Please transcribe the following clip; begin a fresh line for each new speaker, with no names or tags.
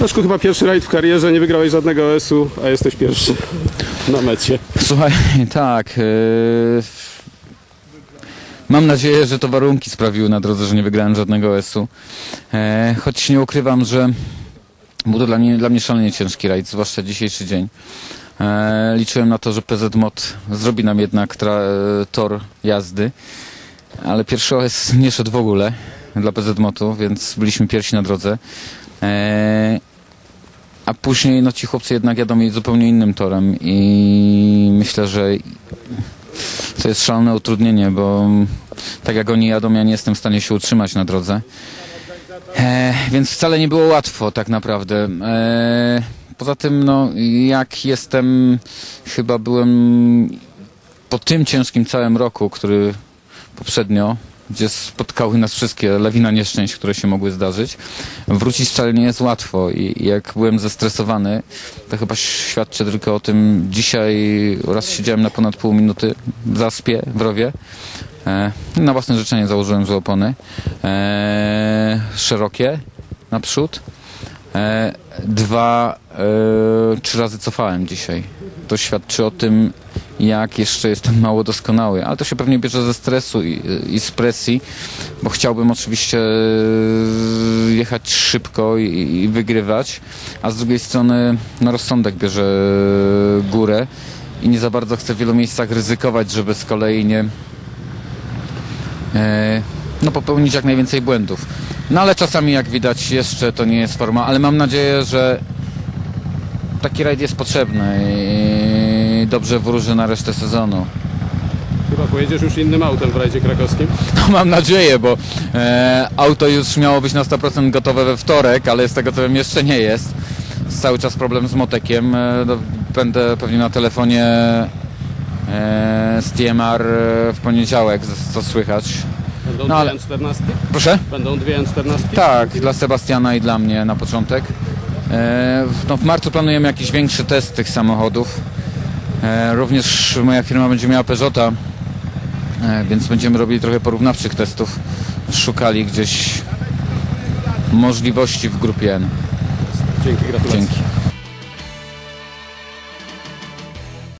Leszku, chyba pierwszy rajd w karierze, nie wygrałeś żadnego OS-u, a jesteś pierwszy na mecie.
Słuchaj, tak. yy, Mam nadzieję, że to warunki sprawiły na drodze, że nie wygrałem żadnego OS-u. E, choć nie ukrywam, że był to dla mnie, dla mnie szalenie ciężki rajd, zwłaszcza dzisiejszy dzień. E, liczyłem na to, że PZ Mod zrobi nam jednak e, tor jazdy, ale pierwszy OS nie szedł w ogóle dla PZ Motu, więc byliśmy pierwsi na drodze. E, a później no ci chłopcy jednak jadą zupełnie innym torem i myślę, że to jest szalone utrudnienie, bo tak jak oni jadą, ja nie jestem w stanie się utrzymać na drodze. E, więc wcale nie było łatwo tak naprawdę. E, poza tym, no, jak jestem, chyba byłem po tym ciężkim całym roku, który poprzednio, gdzie spotkały nas wszystkie lawina nieszczęść, które się mogły zdarzyć, wrócić wcale nie jest łatwo i jak byłem zestresowany, to chyba świadczy tylko o tym. Dzisiaj raz siedziałem na ponad pół minuty w zaspie, w rowie. E, na własne życzenie założyłem złe opony. E, szerokie naprzód. E, dwa, e, trzy razy cofałem dzisiaj. To świadczy o tym, jak jeszcze jestem mało doskonały, ale to się pewnie bierze ze stresu i, i z presji, bo chciałbym oczywiście e, jechać szybko i, i wygrywać, a z drugiej strony no, rozsądek bierze górę i nie za bardzo chcę w wielu miejscach ryzykować, żeby z kolei nie e, no, popełnić jak najwięcej błędów. No ale czasami jak widać jeszcze to nie jest forma, ale mam nadzieję, że taki rajd jest potrzebny dobrze wróży na resztę sezonu.
Chyba pojedziesz już innym autem w rajdzie krakowskim.
No mam nadzieję, bo e, auto już miało być na 100% gotowe we wtorek, ale z tego co wiem jeszcze nie jest. Cały czas problem z motekiem. E, będę pewnie na telefonie e, z TMR w poniedziałek, co słychać.
Będą
No, ale-
dwie N14?
Proszę?
Będą dwie N14?
Tak, dla Sebastiana i dla mnie na początek. E, no, w marcu planujemy jakiś większy test tych samochodów. E, również moja firma będzie miała Peugeota, e, więc będziemy robili trochę porównawczych testów. Szukali gdzieś możliwości w grupie N.
Dzięki, gratulacje.
Dzięki.